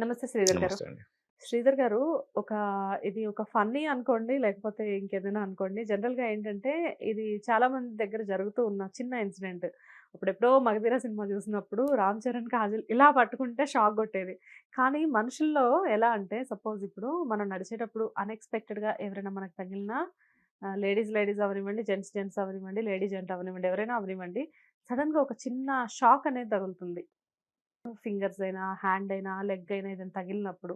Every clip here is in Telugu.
నమస్తే శ్రీధర్ గారు. శ్రీధర్ గారు ఒక ఇది ఒక ఫన్నీ అనుకోండి లేకపోతే ఇంకేదైనా అనుకోండి. జనరల్గా ఏంటంటే ఇది చాలా మంది దగ్గర జరుగుతూ ఉన్న చిన్న ఇన్సిడెంట్. అప్పుడు ఎప్పుడో మగధీర సినిమా చూసినప్పుడు రామ్ చరణ్ కాజల్ ఇలా పట్టుకుంటే షాక్ కొట్టేది. కానీ మనుషుల్లో ఎలా అంటే సపోజ్ ఇప్పుడు మనం నడిచేటప్పుడు unexpected గా ఎవరైనా మనకు తగిలినా లేడీస్ లేడీస్ అవనివ్వండి జెంట్స్ జెంట్స్ అవనివ్వండి లేడీ జెంట్ అవనివ్వండి ఎవరైనా అవనివ్వండి సడన్గా ఒక చిన్న షాక్ అనేది తగులుతుంది. ఫింగర్స్ అయినా హ్యాండ్ అయినా లెగ్ అయినా ఏదైనా తగిలినప్పుడు.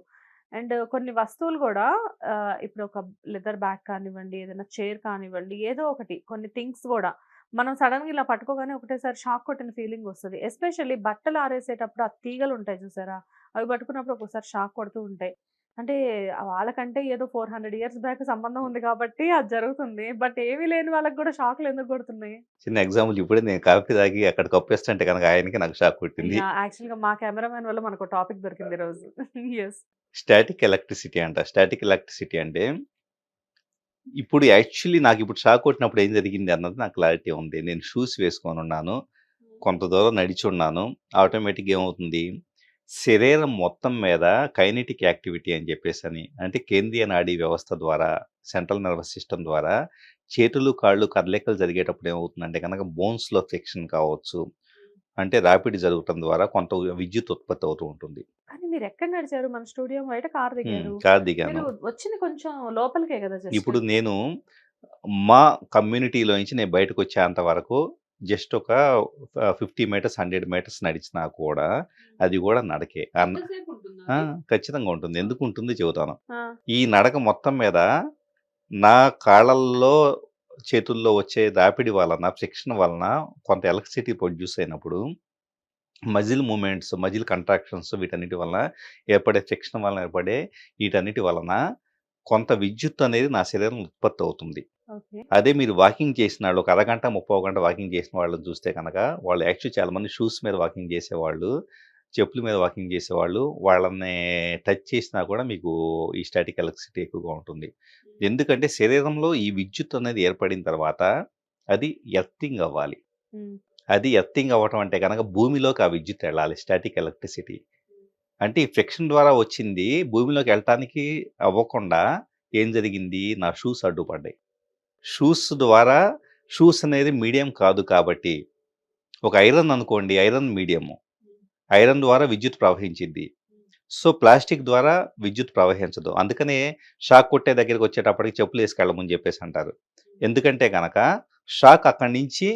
అండ్ కొన్ని వస్తువులు కూడా ఇప్పుడు ఒక లెదర్ బ్యాగ్ కానివ్వండి ఏదైనా చైర్ కానివ్వండి ఏదో ఒకటి కొన్ని థింగ్స్ కూడా మనం సడన్గా ఇలా పట్టుకోగానే ఒకటేసారి షాక్ కొట్టిన ఫీలింగ్ వస్తుంది. ఎస్పెషల్లీ బట్టలు ఆరేసేటప్పుడు ఆ తీగలు ఉంటాయి చూసారా? అవి పట్టుకున్నప్పుడు ఒక్కోసారి షాక్ కొడుతూ ఉంటాయి. అంటే వాళ్ళకంటే ఏదో ఫోర్ హండ్రెడ్ ఇయర్స్ బ్యాక్ సంబంధం ఉంది కాబట్టి అది జరుగుతుంది. బట్ ఏమీ లేని వాళ్ళకి కూడా షాక్లు ఎందుకు కొడుతున్నాయి? చిన్న ఎగ్జాంపుల్ ఇప్పుడే నేను కాఫీ తాగి అక్కడ కప్పేస్తుంటే కనుక ఆయనకి నాకు షాక్ కొట్టింది. యాక్చువల్గా మా కెమెరామెన్ వల్ల మనకు టాపిక్ దొరికింది రోజు. ఎస్ స్టాటిక్ ఎలక్ట్రిసిటీ అంట. స్టాటిక్ ఎలక్ట్రిసిటీ అంటే ఇప్పుడు యాక్చువల్లీ నాకు ఇప్పుడు షాక్ కొట్టినప్పుడు ఏం జరిగింది అన్నది నాకు క్లారిటీ ఉంది. నేను షూస్ వేసుకొని ఉన్నాను. కొంత దూరం నడిచి ఉన్నాను. ఆటోమేటిక్గా ఏమవుతుంది? శరీరం మొత్తం మీద కైనెటిక్ యాక్టివిటీ అని చెప్పేసి అని అంటే కేంద్రీయ నాడీ వ్యవస్థ ద్వారా సెంట్రల్ నర్వస్ సిస్టమ్ ద్వారా చేతులు కాళ్ళు కదలికలు జరిగేటప్పుడు ఏమవుతుందంటే కనుక బోన్స్లో ఫ్రిక్షన్ కావచ్చు అంటే ర్యాపిడ్ జరగటం ద్వారా కొంత విద్యుత్ ఉత్పత్తి అవుతూ ఉంటుంది. కానీ మీరు ఎక్కడ నడిచారు? మన స్టూడియో బయట కార్ దిగారు. కాదు దిగాను. వచ్చింది కొంచెం లోపలికే కదా. ఇప్పుడు నేను మా కమ్యూనిటీలో నుంచి నేను బయటకు వచ్చేంత వరకు జస్ట్ ఒక ఫిఫ్టీ మీటర్స్ హండ్రెడ్ మీటర్స్ నడిచినా కూడా అది కూడా నడకే. ఆ న- ఎంతసేపు ఉంటుందా ఆ, అది? ఖచ్చితంగా ఉంటుంది. ఎందుకు ఉంటుంది చెబుతాను. ఈ నడక మొత్తం మీద నా కాళ్ళల్లో చేతుల్లో వచ్చే రాపిడి వలన ఫ్రిక్షన్ వలన కొంత ఎలక్ట్రిసిటీ ప్రొడ్యూస్ అయినప్పుడు మజిల్ మూమెంట్స్ మజిల్ కంట్రాక్షన్స్ వీటన్నిటి వలన ఏర్పడే ఫ్రిక్షన్ వలన ఏర్పడే వీటన్నిటి వలన కొంత విద్యుత్ అనేది నా శరీరం ఉత్పత్తి అవుతుంది. అదే మీరు వాకింగ్ చేసిన వాళ్ళు ఒక అరగంట ముప్పై గంట వాకింగ్ చేసిన వాళ్ళని చూస్తే కనుక వాళ్ళు యాక్చువల్లీ చాలా మంది షూస్ మీద వాకింగ్ చేసేవాళ్ళు చెప్పుల మీద వాకింగ్ చేసేవాళ్ళు వాళ్ళని టచ్ చేసినా కూడా మీకు ఈ స్టాటిక్ ఎలక్ట్రిసిటీ ఎక్కువగా ఉంటుంది. ఎందుకంటే శరీరంలో ఈ విద్యుత్ అనేది ఏర్పడిన తర్వాత అది ఎర్తింగ్ అవ్వాలి. అది ఎర్తింగ్ అవ్వటం అంటే కనుక భూమిలోకి ఆ విద్యుత్ వెళ్ళాలి స్టాటిక్ ఎలక్ట్రిసిటీ. అంటే ఈ ఫ్రిక్షన్ ద్వారా వచ్చింది భూమిలోకి వెళ్ళటానికి అవ్వకుండా ఏం జరిగింది? నా షూస్ అడ్డుపడ్డాయి. షూస్ ద్వారా షూస్ అనేది మీడియం కాదు కాబట్టి ఒక ఐరన్ అనుకోండి ఐరన్ మీడియము. ఐరన్ ద్వారా విద్యుత్ ప్రవహించింది సో ప్లాస్టిక్ ద్వారా విద్యుత్ ప్రవహించదు. అందుకనే షాక్ కొట్టే దగ్గరికి వచ్చేటప్పటికి చెప్పులు వేసుకెళ్ళమని చెప్పేసి అంటారు. ఎందుకంటే కనుక షాక్ అక్కడి నుంచి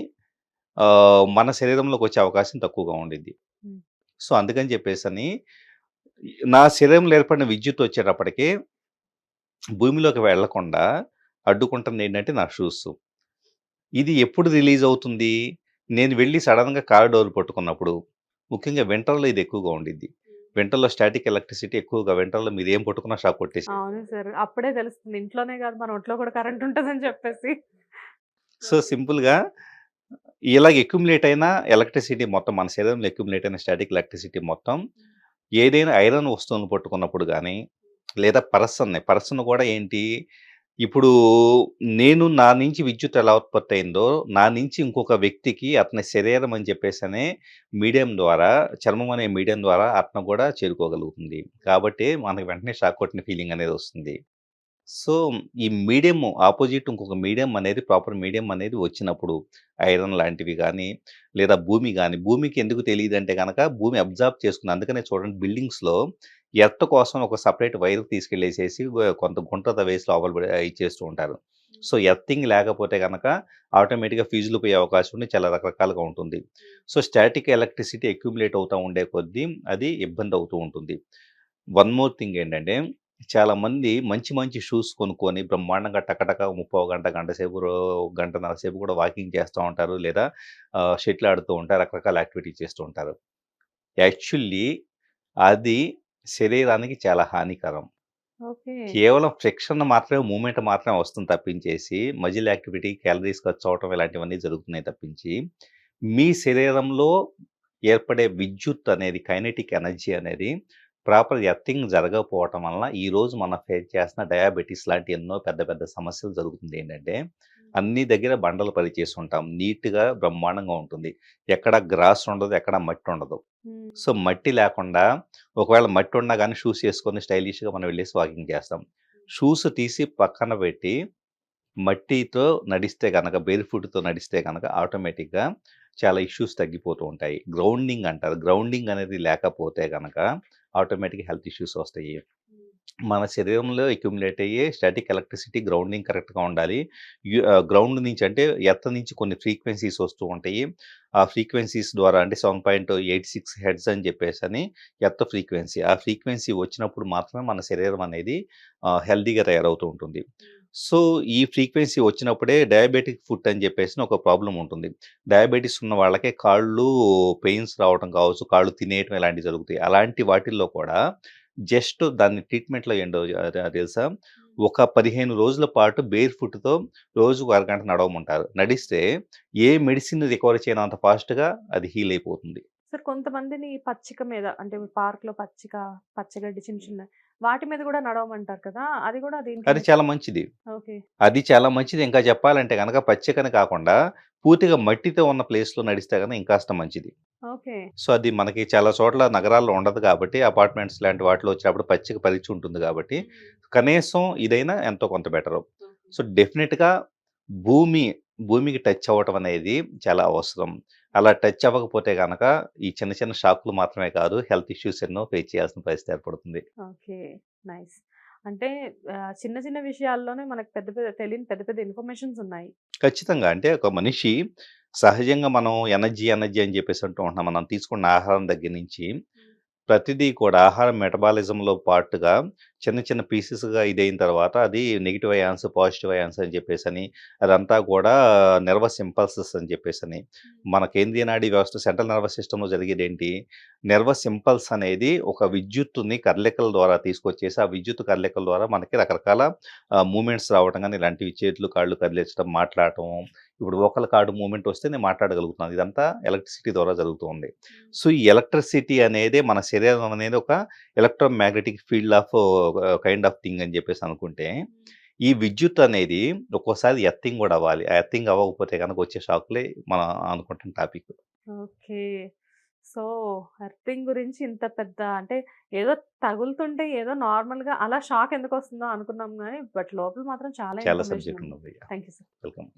మన శరీరంలోకి వచ్చే అవకాశం తక్కువగా Hmm. సో అందుకని చెప్పేసి అని నా శరీరంలో ఏర్పడిన విద్యుత్ వచ్చేటప్పటికి భూమిలోకి వెళ్ళకుండా అడ్డుకుంటుంది ఏంటంటే నా షూస్. ఇది ఎప్పుడు రిలీజ్ అవుతుంది? నేను వెళ్ళి సడన్గా కార్ డోర్ పట్టుకున్నప్పుడు ముఖ్యంగా వింటర్లో ఇది ఎక్కువగా ఉండిద్ది. వింటర్లో స్టాటిక్ ఎలక్ట్రిసిటీ ఎక్కువగా వింటర్లో మీరు ఏం పట్టుకున్నా షాక్ కొట్టేసి అవును సార్. అప్పుడే తెలుస్తుంది. ఇంట్లోనే కాదు మన ఒంట్లో కూడా కరెంట్ ఉంటుందని చెప్పేసి. సో సింపుల్గా ఇలాగ ఎక్యుములేట్ అయిన ఎలక్ట్రిసిటీ మొత్తం మన శరీరంలో ఎక్యుములేట్ అయిన స్టాటిక్ ఎలక్ట్రిసిటీ మొత్తం ఏదైనా ఐరన్ వస్తువులను పట్టుకున్నప్పుడు కానీ లేదా పర్సన్ని పర్సన్ కూడా ఏంటి? ఇప్పుడు నేను నా నుంచి విద్యుత్ ఎలా ఉత్పత్తి అయిందో నా నుంచి ఇంకొక వ్యక్తికి అతని శరీరం అని చెప్పేసనే మీడియం ద్వారా చర్మం అనే మీడియం ద్వారా అతను కూడా చేరుకోగలుగుతుంది. కాబట్టి మనకు వెంటనే షాక్ కొట్టిన ఫీలింగ్ అనేది వస్తుంది. సో ఈ మీడియం ఆపోజిట్ ఇంకొక మీడియం అనేది ప్రాపర్ మీడియం అనేది వచ్చినప్పుడు ఐరన్ లాంటివి కానీ లేదా భూమి కానీ భూమికి ఎందుకు తెలియదు అంటే కనుక భూమి అబ్జార్బ్ చేసుకుంది. అందుకనే చూడండి బిల్డింగ్స్లో ఎర్త్ కోసం ఒక సపరేట్ వైర్ తీసుకెళ్ళేసేసి కొంత గుంట వేసి లోపల ఇచ్చేస్తూ ఉంటారు. సో ఎర్తింగ్ లేకపోతే కనుక ఆటోమేటిక్గా ఫీజులు పోయే అవకాశం ఉండి చాలా రకరకాలుగా ఉంటుంది. సో స్టాటిక్ ఎలక్ట్రిసిటీ అక్యుములేట్ అవుతూ ఉండే కొద్దీ అది ఇబ్బంది అవుతూ ఉంటుంది. వన్ మోర్ థింగ్ ఏంటంటే చాలా మంది మంచి మంచి షూస్ కొనుక్కొని బ్రహ్మాండంగా టకటక ముప్పో గంట గంట సేపు రో- గంటన్నర సేపు కూడా వాకింగ్ చేస్తూ ఉంటారు. లేదా షెటిల్ ఆడుతూ ఉంటారు. రకరకాల యాక్టివిటీ చేస్తూ ఉంటారు. యాక్చువల్లీ అది శరీరానికి చాలా హానికరం. ఓకే. కేవలం ఫ్రిక్షన్ మాత్రమే మూమెంట్ మాత్రమే వస్తుంది తప్పించేసి మజిల్ యాక్టివిటీ క్యాలరీస్ ఖర్చు అవటం ఇలాంటివన్నీ జరుగుతున్నాయి తప్పించి మీ శరీరంలో ఏర్పడే విద్యుత్ అనేది కైనెటిక్ ఎనర్జీ అనేది ప్రాపర్ ఎర్తింగ్ జరగకపోవటం వలన ఈ రోజు మనం ఫేస్ చేస్తున్న డయాబెటీస్ లాంటి ఎన్నో పెద్ద పెద్ద సమస్యలు జరుగుతుంది ఏంటంటే అన్ని దగ్గర బండలు పరిచేసి ఉంటాం నీట్గా బ్రహ్మాండంగా ఉంటుంది. ఎక్కడ గ్రాస్ ఉండదు ఎక్కడ మట్టి ఉండదు. సో మట్టి లేకుండా ఒకవేళ మట్టి ఉన్నా కానీ షూస్ వేసుకొని స్టైలిష్గా మనం వెళ్ళేసి వాకింగ్ చేస్తాం. షూస్ తీసి పక్కన పెట్టి మట్టితో నడిస్తే కనుక బేర్ ఫుట్తో నడిస్తే కనుక ఆటోమేటిక్గా చాలా ఇష్యూస్ తగ్గిపోతూ ఉంటాయి. గ్రౌండింగ్ అంటారు. గ్రౌండింగ్ అనేది లేకపోతే కనుక ఆటోమేటిక్ హెల్త్ ఇష్యూస్ వస్తాయి. మన శరీరంలో అక్యుములేట్ అయ్యే స్టాటిక్ ఎలక్ట్రిసిటీ గ్రౌండింగ్ కరెక్ట్గా ఉండాలి. గ్రౌండ్ నుంచి అంటే ఎర్త్ నుంచి కొన్ని ఫ్రీక్వెన్సీస్ వస్తూ ఉంటాయి. ఆ ఫ్రీక్వెన్సీస్ ద్వారా అంటే seven point eight six hertz అని చెప్పేసి అని ఎర్త్ ఫ్రీక్వెన్సీ. ఆ ఫ్రీక్వెన్సీ వచ్చినప్పుడు మాత్రమే మన శరీరం అనేది హెల్దీగా తయారవుతూ ఉంటుంది. సో ఈ ఫ్రీక్వెన్సీ వచ్చినప్పుడే డయాబెటిక్ ఫుడ్ అని చెప్పేసి ఒక ప్రాబ్లం ఉంటుంది. డయాబెటీస్ ఉన్న వాళ్ళకే కాళ్ళు పెయిన్స్ రావడం కావచ్చు కాళ్ళు తినేయటం ఇలాంటివి జరుగుతాయి. అలాంటి వాటిల్లో కూడా జస్ట్ దాన్ని ట్రీట్మెంట్లో ఏంటో తెలుసా? ఒక పదిహేను రోజుల పాటు బేర్ ఫుట్తో రోజుకు అరగంట నడవమంటారు. నడిస్తే ఏ మెడిసిన్ రికవర్ చేయనంత ఫాస్ట్గా అది హీల్ అయిపోతుంది. సార్ కొంతమందిని పచ్చిక మీద అంటే పార్క్లో పచ్చిక పచ్చగడ్డి చిన్న చిన్న వాటి మీద కూడా నడవమంటారు కదా! అది కూడా అది చాలా మంచిది. అది చాలా మంచిది. ఇంకా చెప్పాలంటే కనుక పచ్చికని కాకుండా పూర్తిగా మట్టితో ఉన్న ప్లేస్లో నడిస్తే కనుక ఇంకాస్త మంచిది. ఓకే. సో అది మనకి చాలా చోట్ల నగరాల్లో ఉండదు కాబట్టి అపార్ట్మెంట్స్ లాంటి వాటిలో వచ్చినప్పుడు పచ్చిక పరీక్ష ఉంటుంది కాబట్టి కనీసం ఇదైనా ఎంతో కొంత బెటర్. సో డెఫినెట్గా భూమి భూమికి టచ్ అవ్వటం అనేది చాలా అవసరం. అలా టచ్ అవ్వకపోతే కనుక ఈ చిన్న చిన్న షాకులు మాత్రమే కాదు హెల్త్ ఇష్యూస్ ఎన్నో ఫేస్ చేయాల్సిన పరిస్థితి ఏర్పడుతుంది. ఓకే. నైస్. అంటే చిన్న చిన్న విషయాల్లోనే మనకు పెద్ద పెద్ద తెలియని పెద్ద పెద్ద ఇన్ఫర్మేషన్స్ ఉన్నాయి. ఖచ్చితంగా. అంటే ఒక మనిషి సహజంగా మనం ఎనర్జీ ఎనర్జీ అని చెప్పేసి అంటూ ఉంటున్నాం. మనం తీసుకున్న ఆహారం దగ్గర నుంచి ప్రతిదీ కూడా ఆహారం మెటబాలిజంలో పాటుగా చిన్న చిన్న పీసెస్గా ఇదైన తర్వాత అది నెగిటివ్ అయాన్స్ పాజిటివ్ అయాన్స్ అని చెప్పేసి అని అదంతా కూడా నర్వస్ ఇంపల్సెస్ అని చెప్పేసి అని మన కేంద్రీయ నాడీ వ్యవస్థ సెంట్రల్ నర్వస్ సిస్టంలో జరిగేది ఏంటి నర్వస్ ఇంపల్స్ అనేది ఒక విద్యుత్తుని కదలికల ద్వారా తీసుకొచ్చేసి ఆ విద్యుత్ కదలికల ద్వారా మనకి రకరకాల మూమెంట్స్ రావడం కానీ ఇలాంటివి చేతులు కాళ్ళు కదిలించడం మాట్లాడటం. ఇప్పుడు ఒకళ్ళ కాడు మూమెంట్ వస్తే నేను మాట్లాడగలుగుతున్నాను. ఇదంతా ఎలక్ట్రిసిటీ ద్వారా జరుగుతుంది. సో ఈ ఎలక్ట్రిసిటీ అనేది మన శరీరం అనేది ఒక electromagnetic field of kind of thing అని చెప్పేసి అనుకుంటే ఈ విద్యుత్ అనేది ఒక్కోసారి ఎర్తింగ్ కూడా అవ్వాలి. ఆ ఎర్తింగ్ అవ్వకపోతే కనుక వచ్చే షాక్లే మనం అనుకుంటున్న టాపిక్. ఓకే. సో ఎర్తింగ్ గురించి ఇంత పెద్ద అంటే ఏదో తగులుతుంటే ఏదో నార్మల్గా అలా షాక్ ఎందుకు వస్తుందో అనుకున్నాం కానీ బట్ లోపల మాత్రం చాలా చాలా సబ్జెక్ట్ ఉంది. ఉన్నది థ్యాంక్ యూ సార్. వెల్కమ్